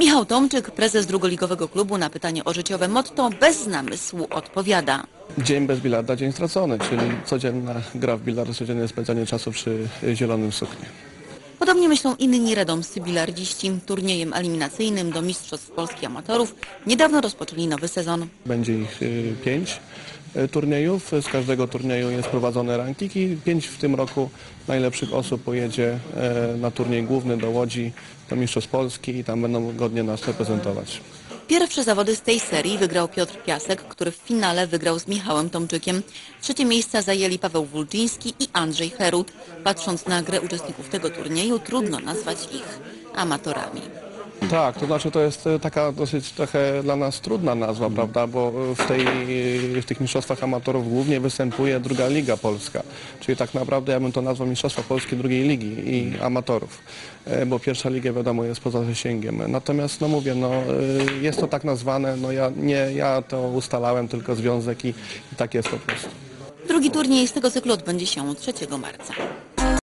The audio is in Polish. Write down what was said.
Michał Tomczyk, prezes drugoligowego klubu na pytanie o życiowe motto bez namysłu odpowiada. Dzień bez bilarda, dzień stracony, czyli codzienna gra w bilard, codzienne spędzanie czasu przy zielonym suknie. Podobnie myślą inni radomscy bilardziści. Turniejem eliminacyjnym do Mistrzostw Polski Amatorów niedawno rozpoczęli nowy sezon. Będzie ich y, pięć turniejów, z każdego turnieju jest prowadzony ranking i pięć w tym roku najlepszych osób pojedzie e, na turniej główny do Łodzi, do Mistrzostw Polski i tam będą godnie nas reprezentować. Pierwsze zawody z tej serii wygrał Piotr Piasek, który w finale wygrał z Michałem Tomczykiem. Trzecie miejsca zajęli Paweł Wulczyński i Andrzej Herut. Patrząc na grę uczestników tego turnieju, trudno nazwać ich amatorami. Tak, to znaczy to jest e, taka dosyć trochę dla nas trudna nazwa, prawda, bo w, tej, w tych mistrzostwach amatorów głównie występuje druga liga polska, czyli tak naprawdę ja bym to nazwał mistrzostwa polskie drugiej ligi i amatorów, e, bo pierwsza liga wiadomo jest poza zasięgiem. Natomiast no mówię, no e, jest to tak nazwane, no ja nie ja to ustalałem, tylko związek i, i tak jest po prostu. Drugi turniej z tego cyklu odbędzie się 3 marca.